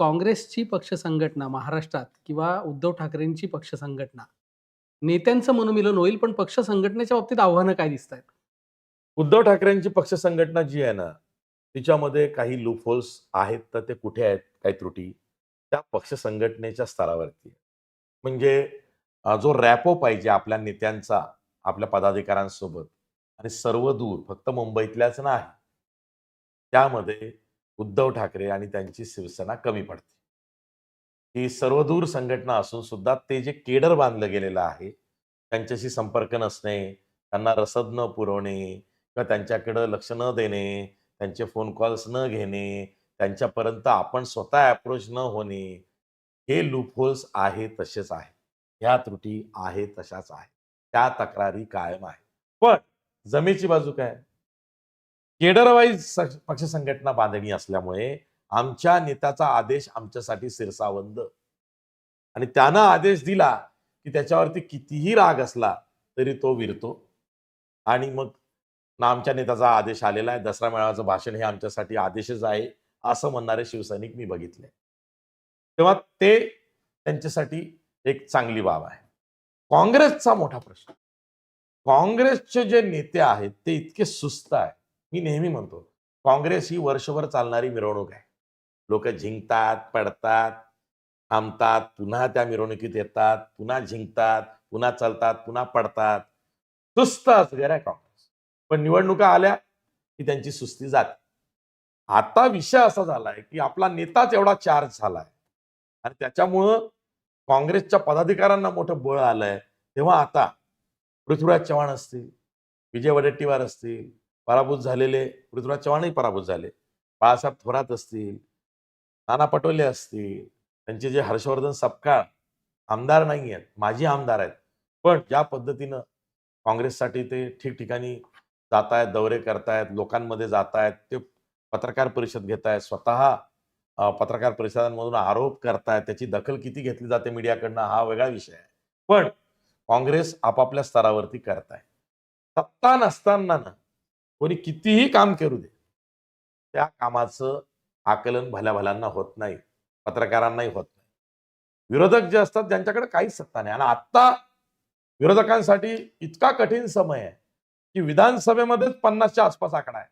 काँग्रेसची पक्ष संघटना महाराष्ट्रात किंवा उद्धव ठाकरेंची पक्ष संघटना. नेत्यांचं मनोमिलन होईल पण पक्ष संघटनेच्या बाबतीत आव्हानं काय दिसत आहेत उद्धव ठाकरेंची पक्ष संघटना जी आहे ना तिच्यामध्ये काही लूपहोल्स आहेत तर ते कुठे आहेत काही त्रुटी? त्या पक्ष संघटनेच्या स्तरावरती म्हणजे जो रॅपो पाहिजे आपल्या नेत्यांचा आपल्या पदाधिकाऱ्यांसोबत आणि सर्व दूर फक्त मुंबईतल्याच नाही. त्यामध्ये उद्धव ठाकरे आणि त्यांची शिवसेना कमी पडते. ही सर्वदूर संघटना असून सुद्धा ते जे केडर बांधलं गेलेलं आहे त्यांच्याशी संपर्क नसणे त्यांना रसद न पुरवणे किंवा त्यांच्याकडं लक्ष न देणे त्यांचे फोन कॉल्स न घेणे त्यांच्यापर्यंत आपण स्वतः अप्रोच न होणे हे लूपहोल्स आहे तसेच आहे. ह्या त्रुटी आहे तशाच आहे. त्या तक्रारी कायम आहे. पण जमेची बाजू काय? केडरवाईज पक्ष संघटना बांधणी असल्यामुळे आमच्या नेत्याचा आदेश आमच्यासाठी सिरसावंद. आणि त्यानं आदेश दिला की त्याच्यावरती कितीही राग असला तरी तो विरतो. आणि मग ना आमच्या नेत्याचा आदेश आलेला आहे दसरा मेळाव्याचं भाषण हे आमच्यासाठी आदेशच आहे असं म्हणणारे शिवसैनिक मी बघितले. तेव्हा ते त्यांच्यासाठी एक चांगली बाब आहे. काँग्रेसचा मोठा प्रश्न. काँग्रेसचे जे नेते आहेत ते इतके सुस्त आहे मी नेहमी म्हणतो काँग्रेस ही वर्षभर चालणारी मिरवणूक आहे. लोक झिंकतात पडतात थांबतात पुन्हा त्या मिरवणुकीत येतात पुन्हा झिंकतात पुन्हा चालतात पुन्हा पडतात. सुस्त असणार आहे काँग्रेस. पण निवडणुका आल्या की त्यांची सुस्ती जाते. आता विषय असा झालाय की आपला नेताच एवढा चार्ज झालाय. आणि त्याच्यामुळं काँग्रेसच्या पदाधिकाऱ्यांना मोठं बळ आलंय. तेव्हा आता पृथ्वीराज चव्हाण असतील विजय वडेट्टीवार असतील पराभूत झालेले पृथ्वीराज चव्हाणही पराभूत झाले. बाळासाहेब थोरात असतील नाना पटोले असतील त्यांचे जे हर्षवर्धन सपकाळ आमदार नाही आहेत माजी आमदार आहेत. पण ज्या पद्धतीनं काँग्रेससाठी ते ठिकठिकाणी जात आहेत दौरे करतायत लोकांमध्ये जात आहेत ते पत्रकार परिषद घेत आहेत स्वतः पत्रकार परिषदांमधून आरोप करतायत त्याची दखल किती घेतली जाते मीडियाकडनं हा वेगळा विषय आहे. पण काँग्रेस आपापल्या स्तरावरती करताय सत्ता नसताना ना कोणी कितीही काम करू दे त्या कामाचं आकलन भल्या भल्यांना होत नाही पत्रकारांनाही होत नाही. विरोधक जे असतात त्यांच्याकडे काहीच सत्ता नाही. आणि आता विरोधकांसाठी इतका कठीण समय आहे की विधानसभेमध्येच पन्नासच्या आसपास आकडा आहे.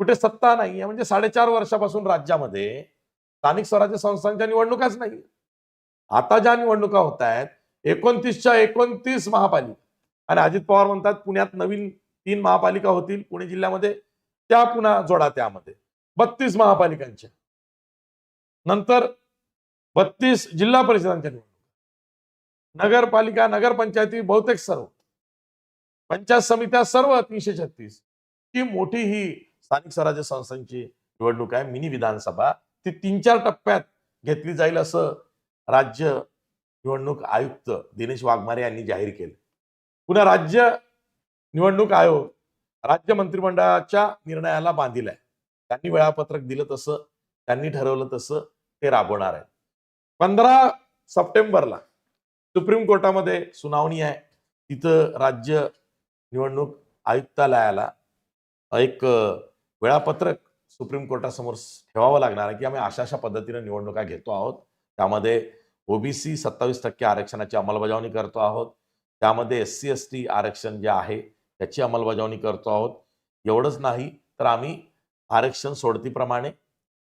कुठे सत्ता नाही आहे म्हणजे साडेचार वर्षापासून राज्यामध्ये स्थानिक स्वराज्य संस्थांच्या निवडणुकाच नाही आता ज्या निवडणुका होत आहेत एकोणतीसच्या एकोणतीस महापालिका. आणि अजित पवार म्हणतात पुण्यात नवीन तीन महापालिका होतील पुणे जिल्ह्यामध्ये त्या पुन्हा जोडा त्यामध्ये. बत्तीस महापालिकांच्या. नंतर बत्तीस जिल्हा परिषदांच्या निवडणुका. नगरपालिका नगरपंचायती बहुतेक सर्व. पंचायत समित्या सर्व तीनशे छत्तीस. ही मोठी ही स्थानिक स्वराज्य संस्थांची निवडणूक आहे मिनी विधानसभा. ती तीन चार टप्प्यात घेतली जाईल असं राज्य निवडणूक आयुक्त दिनेश वाघमारे यांनी जाहीर केलं. पुन्हा राज्य निवडणूक आयोग राज्य मंत्रिमंडळाच्या निर्णयाला बांधील आहे त्यांनी वेळापत्रक दिलं तसं त्यांनी ठरवलं तसं ते राबवणार आहे पंधरा सप्टेंबरला सुप्रीम कोर्टामध्ये सुनावणी आहे. तिथं राज्य निवडणूक आयुक्तालयाला एक वेळापत्रक सुप्रीम कोर्टासमोर ठेवावं लागणार आहे की आम्ही अशा अशा पद्धतीने निवडणुका घेतो आहोत. त्यामध्ये ओबीसी सत्तावीस टक्के आरक्षणाची अंमलबजावणी करतो आहोत. त्यामध्ये एस सी एस टी आरक्षण जे आहे त्याची अंमलबजावणी करतो आहोत. एवढंच नाही तर आम्ही आरक्षण सोडतीप्रमाणे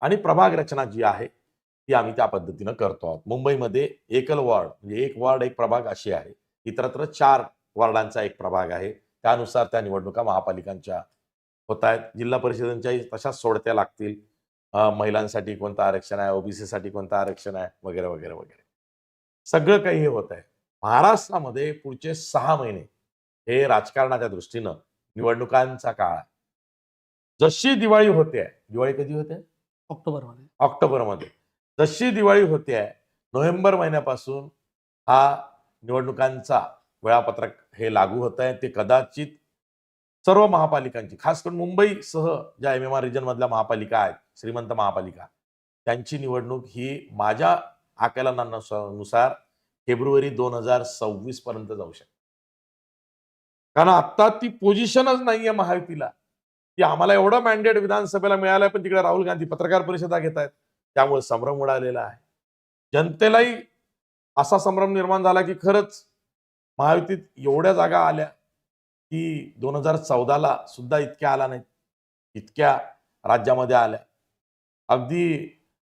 आणि प्रभाग रचना जी आहे ती आम्ही त्या पद्धतीनं करतो आहोत. मुंबईमध्ये एकल वॉर्ड म्हणजे एक वॉर्ड एक प्रभाग अशी आहे. इतरत्र चार वॉर्डांचा एक प्रभाग आहे. त्यानुसार त्या निवडणुका महापालिकांच्या होत आहेत. जिल्हा परिषदांच्याही तशाच सोडत्या लागतील. महिलांसाठी कोणतं आरक्षण आहे ओबीसी साठी कोणतं आरक्षण आहे वगैरे वगैरे वगैरे. सगळं काही हे होत आहे. महाराष्ट्रामध्ये पुढचे सहा महिने हे राजकारणाच्या दृष्टीनं निवडणुकांचा काळ आहे. जशी दिवाळी होते दिवाळी कधी होते? ऑक्टोबरमध्ये. ऑक्टोबरमध्ये. जशी दिवाळी होते आहे नोव्हेंबर महिन्यापासून हा निवडणुकांचा वेळापत्रक हे लागू होत आहे. ते कदाचित सर्व महापालिकांची खास करून मुंबईसह ज्या एम एम आर रिजन मधल्या महापालिका आहेत श्रीमंत महापालिका त्यांची निवडणूक ही माझ्या आकलनानुसार फेब्रुवारी दोन हजार सव्वीस पर्यंत जाऊ शकते. कारण आता ती पोझिशनच नाहीये महायुतीला. की आम्हाला एवढं मॅन्डेट विधानसभेला मिळालंय पण तिकडे राहुल गांधी पत्रकार परिषदा घेत आहेत. त्यामुळे संभ्रम उडालेला आहे. जनतेलाही असा संभ्रम निर्माण झाला की खरंच महायुतीत एवढ्या जागा आल्या की दोन हजार चौदाला सुद्धा इतक्या आला नाहीत. इतक्या राज्यामध्ये आल्या. अगदी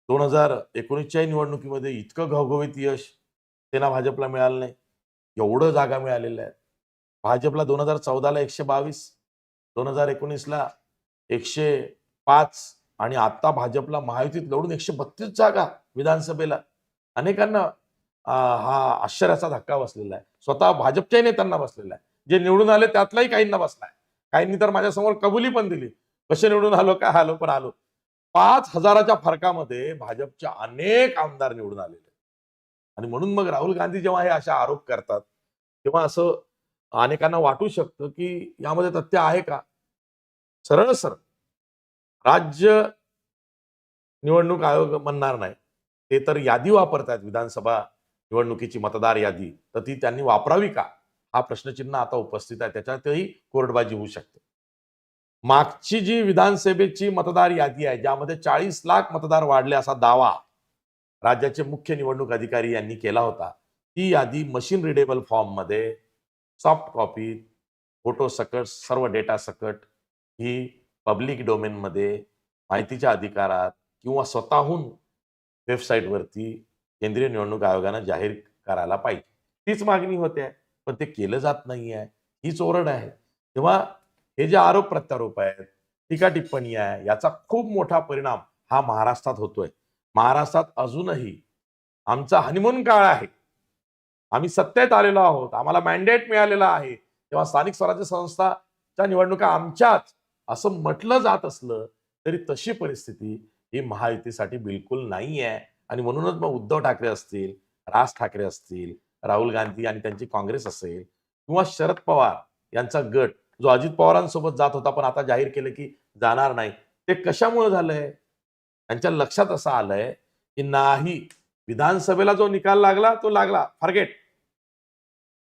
दोन हजार एकोणीसच्या निवडणुकीमध्ये इतकं घवघवीत यश सेना भाजपला मिळालं नाही. एवढं जागा मिळालेल्या आहेत. भाजपला दोन हजार चौदाला एकशे बावीस दोन हजार एकोणीसला एकशे पाच आणि आता भाजपला महायुतीत लढून एकशे बत्तीस जागा विधानसभेला. अनेकांना हा आश्चर्याचा धक्का बसलेला आहे. स्वतः भाजपच्याही नेत्यांना बसलेला आहे. जे निवडून आले त्यातलाही काहींना बसलाय. काहींनी तर माझ्यासमोर कबुली पण दिली. कसे निवडून आलो काय आलो पण आलो. पाच हजाराच्या फरकामध्ये भाजपच्या अनेक आमदार निवडून आलेले आणि म्हणून मग राहुल गांधी जेव्हा हे अशा आरोप करतात तेव्हा असं अनेकांना वाटू शकतं की यामध्ये तथ्य आहे का? सरळ सरळ. राज्य निवडणूक आयोग म्हणणार नाही. ते तर यादी वापरतात विधानसभा निवडणुकीची मतदार यादी. तर ती त्यांनी वापरावी का? हा प्रश्नचिन्ह आता उपस्थित आहे. त्याच्यातही कोर्टबाजी होऊ शकते. मागची जी विधानसभेची मतदार यादी आहे ज्यामध्ये चाळीस लाख मतदार वाढले असा दावा राज्याचे मुख्य निवडणूक अधिकारी यांनी केला होता ती यादी मशीन रिडेबल फॉर्ममध्ये सॉफ्ट कॉपी फोटो सकट सर्व डेटा सकट ही पब्लिक डोमेनमध्ये माहितीच्या अधिकारात किंवा स्वतःहून वेबसाईटवरती केंद्रीय निवडणूक आयोगानं जाहीर करायला पाहिजे. तीच मागणी होते पण ते केलं जात नाही आहे. हीच ओरड आहे. तेव्हा हे जे आरोप प्रत्यारोप आहेत टीका टिप्पणी आहे याचा खूप मोठा परिणाम हा महाराष्ट्रात होतोय. महाराष्ट्रात अजूनही आमचा हनीमून काळ आहे. आम्ही सत्तेत आलेलो आहोत. आम्हाला मॅन्डेट मिळालेला आहे. तेव्हा स्थानिक स्वराज्य संस्थाच्या निवडणुका आमच्याच. असं म्हटलं जात असलं तरी तशी परिस्थिती ही महायुतीसाठी बिलकुल नाही आहे आणि म्हणूनच मग उद्धव ठाकरे असतील राज ठाकरे असतील राहुल गांधी आणि त्यांची काँग्रेस असेल किंवा शरद पवार यांचा गट जो अजित पवारांसोबत जात होता पण आता जाहीर केलं की जाणार नाही. ते कशामुळे झालंय? त्यांच्या लक्षात असं आलंय की नाही विधानसभेला जो निकाल लागला तो लागला. फारगेट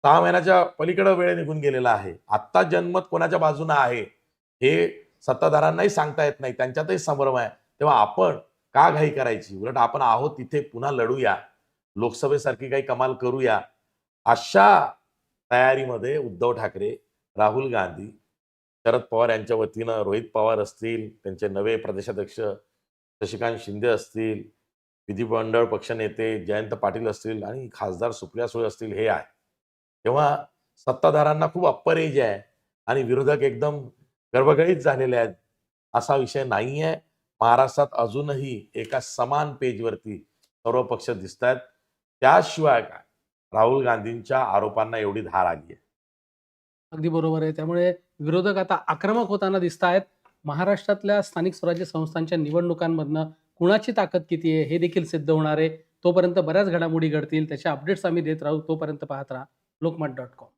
सहा महिन्याच्या पलीकडे वेळ निघून गेलेला आहे. आत्ता जनमत कोणाच्या बाजूने आहे हे सत्ताधारांनाही सांगता येत नाही. त्यांच्यातही संभ्रम आहे. तेव्हा आपण का घाई करायची? उलट आपण आहोत तिथे पुन्हा लढूया. लोकसभेसारखी काही कमाल करूया. अशा तयारीमध्ये उद्धव ठाकरे राहुल गांधी शरद पवार यांच्या वतीनं रोहित पवार असतील त्यांचे नवे प्रदेशाध्यक्ष शशिकांत शिंदे असतील विधिमंडळ पक्षनेते जयंत पाटील असतील आणि खासदार सुप्रिया सुळे असतील हे आहे. तेव्हा सत्ताधारांना खूप अप्परेज आहे आणि विरोधक एकदम गर्भगळीत झालेले आहेत. असा विषय नाही आहे महाराष्ट्रात अजूनही एका समान पेजवरती सर्व पक्ष दिसत आहेत त्याशिवाय काय? राहुल गांधींच्या आरोपांना एवढी धार आली आहे अगदी बरोबर आहे. त्यामुळे विरोधक आता आक्रमक होताना दिसत आहेत महाराष्ट्रातल्या स्थानिक स्वराज्य संस्थांच्या निवडणुकांमधनं कुणाची ताकद किती आहे? हे देखील सिद्ध होणार आहे. तोपर्यंत बऱ्याच घडामोडी घडतील. त्याचे अपडेट्स आम्ही देत राहू. तोपर्यंत पाहत राहा. Lokmat dot com.